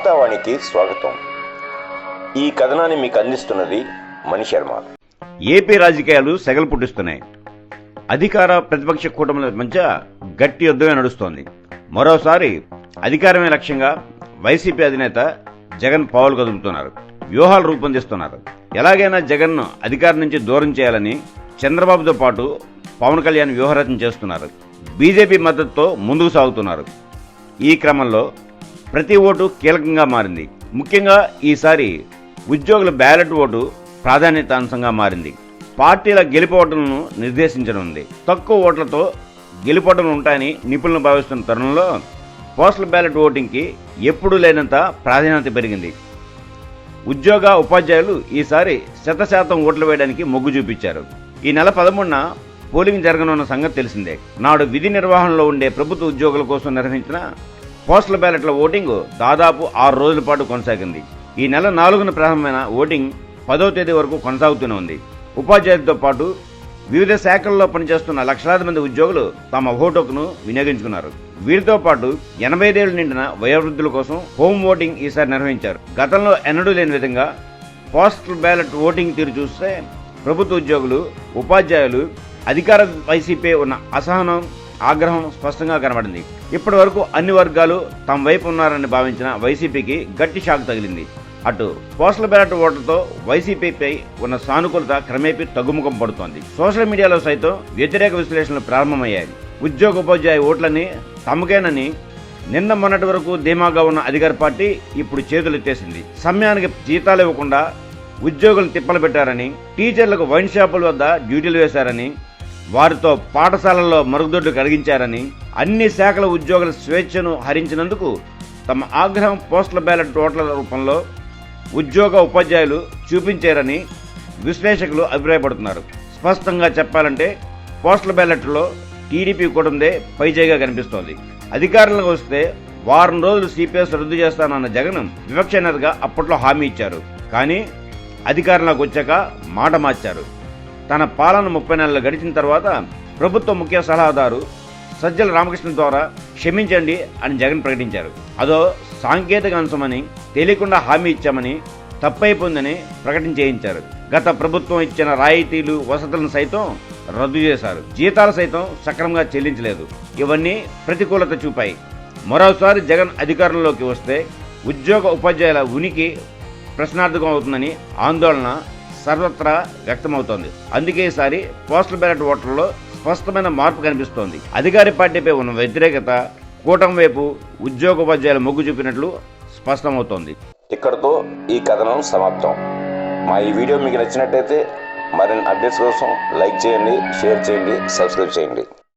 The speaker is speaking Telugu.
వార్తావాణికి స్వాగతం. ఈ కథనాన్ని మీకు అందిస్తున్నది మణి శర్మ. ఏపీ రాజకీయాలు సెగలు పుట్టిస్తున్నాయి. అధికార ప్రతిపక్ష కూటమిల మధ్య గట్టి యుద్ధమే నడుస్తోంది. మరోసారి అధికారమే లక్ష్యంగా వైసీపీ అధినేత జగన్ పావులు కదుపుతున్నారు వ్యూహాలు రూపొందిస్తున్నారు. ఎలాగైనా జగన్ను అధికారం నుంచి దూరం చేయాలని చంద్రబాబుతో పాటు పవన్ కళ్యాణ్ వ్యూహరచన చేస్తున్నారు. బీజేపీ మద్దతుతో ముందుకు సాగుతున్నారు. ఈ క్రమంలో ప్రతి ఓటు కీలకంగా మారింది. ముఖ్యంగా ఈసారి ఉద్యోగుల బ్యాలెట్ ఓటు ప్రాధాన్యత అంశంగా మారింది. పార్టీల గెలుపోవటలను నిర్దేశించనుంది. తక్కువ ఓట్లతో గెలుపోటలు ఉంటాయని నిపుణులు భావిస్తున్న తరుణంలో పోస్టల్ బ్యాలెట్ ఓటింగ్కి ఎప్పుడూ లేనంత ప్రాధాన్యత పెరిగింది. ఉద్యోగ ఉపాధ్యాయులు ఈసారి శత శాతం ఓట్లు వేయడానికి మొగ్గు చూపించారు. ఈ నెల పదమూడున పోలింగ్ జరగనున్న సంగతి తెలిసిందే. నాడు విధి నిర్వహణలో ఉండే ప్రభుత్వ ఉద్యోగుల కోసం నిర్వహించిన పోస్టల్ బ్యాలెట్ల ఓటింగ్ దాదాపు ఆరు రోజుల పాటు కొనసాగింది. ఈ నెల నాలుగున ప్రారంభమైన ఓటింగ్ పదో తేదీ వరకు కొనసాగుతూనే ఉంది. ఉపాధ్యాయులతో పాటు వివిధ శాఖల్లో పనిచేస్తున్న లక్షలాది మంది ఉద్యోగులు తమ ఓటుకును వినియోగించుకున్నారు. వీరితో పాటు ఎనభై ఐదేళ్ళు నిండిన వయోవృద్ధుల కోసం హోమ్ ఓటింగ్ ఈసారి నిర్వహించారు. గతంలో ఎన్నడూ లేని విధంగా పోస్టల్ బ్యాలెట్ ఓటింగ్ తీరు చూస్తే ప్రభుత్వ ఉద్యోగులు ఉపాధ్యాయులు అధికార వైసీపీ ఉన్న అసహనం ఆగ్రహం స్పష్టంగా కనబడింది. ఇప్పటి వరకు అన్ని వర్గాలు తమ వైపు ఉన్నారని భావించిన వైసీపీకి గట్టి షాక్ తగిలింది. అటు పోస్టల్ బ్యాలెట్ ఓటర్తో వైసీపీపై ఉన్న సానుకూలత క్రమేపీ తగ్గుముఖం పడుతోంది. సోషల్ మీడియాలో సైతం వ్యతిరేక విశ్లేషణలు ప్రారంభమయ్యాయి. ఉద్యోగ ఉపాధ్యాయ ఓట్లని తమకేనని నిన్న మొన్నటి వరకు ధీమాగా ఉన్న అధికార పార్టీ ఇప్పుడు చేతులెత్తేసింది. సమయానికి జీతాలు ఇవ్వకుండా ఉద్యోగులు తిప్పలు పెట్టారని టీచర్లకు వైన్ షాపుల వద్ద డ్యూటీలు వేశారని వారితో పాఠశాలల్లో మరుగుదొడ్లు కలిగించారని అన్ని శాఖల ఉద్యోగుల స్వేచ్ఛను హరించినందుకు తమ ఆగ్రహం పోస్టల్ బ్యాలెట్ ఓట్ల రూపంలో ఉద్యోగ ఉపాధ్యాయులు చూపించారని విశ్లేషకులు అభిప్రాయపడుతున్నారు. స్పష్టంగా చెప్పాలంటే పోస్టల్ బ్యాలెట్లో టీడీపీ కూటమిదే పైజైగా కనిపిస్తోంది. అధికారంలోకి వస్తే వారం రోజులు సిపిఎస్ రద్దు చేస్తానన్న జగన్ వివక్ష నేతగా అప్పట్లో హామీ ఇచ్చారు. కానీ అధికారంలోకి వచ్చాక మాట మార్చారు. తన పాలన ముప్పై నెలలు గడిచిన తర్వాత ప్రభుత్వ ముఖ్య సలహాదారు సజ్జల రామకృష్ణ ద్వారా క్షమించండి అని జగన్ ప్రకటించారు. అదో సాంకేతిక అంశమని తెలియకుండా హామీ ఇచ్చామని తప్పైపోయిందని ప్రకటన చేయించారు. గత ప్రభుత్వం ఇచ్చిన రాయితీలు వసతులను సైతం రద్దు చేశారు. జీతాలు సైతం సక్రమంగా చెల్లించలేదు. ఇవన్నీ ప్రతికూలత చూపాయి. మరోసారి జగన్ అధికారంలోకి వస్తే ఉద్యోగ ఉపాధ్యాయుల ఉనికి ప్రశ్నార్థకం అవుతుందని ఆందోళన సర్వత్రా వ్యక్తమవుతోంది. అందుకే ఈసారి పోస్టల్ బ్యాలెట్ ఓటర్లో స్పష్టమైన మార్పు కనిపిస్తోంది. అధికార పార్టీపై ఉన్న వ్యతిరేకత కూటమి వైపు ఉద్యోగోపాధ్యాయుల మొగ్గు చూపినట్లు స్పష్టమవుతోంది. ఇక్కడతో ఈ కథనం సమాప్తం. మా ఈ వీడియో మీకు నచ్చినట్టయితే మరిన్ని అప్డేట్స్ కోసం లైక్ చేయండి షేర్ చేయండి సబ్స్క్రైబ్ చేయండి.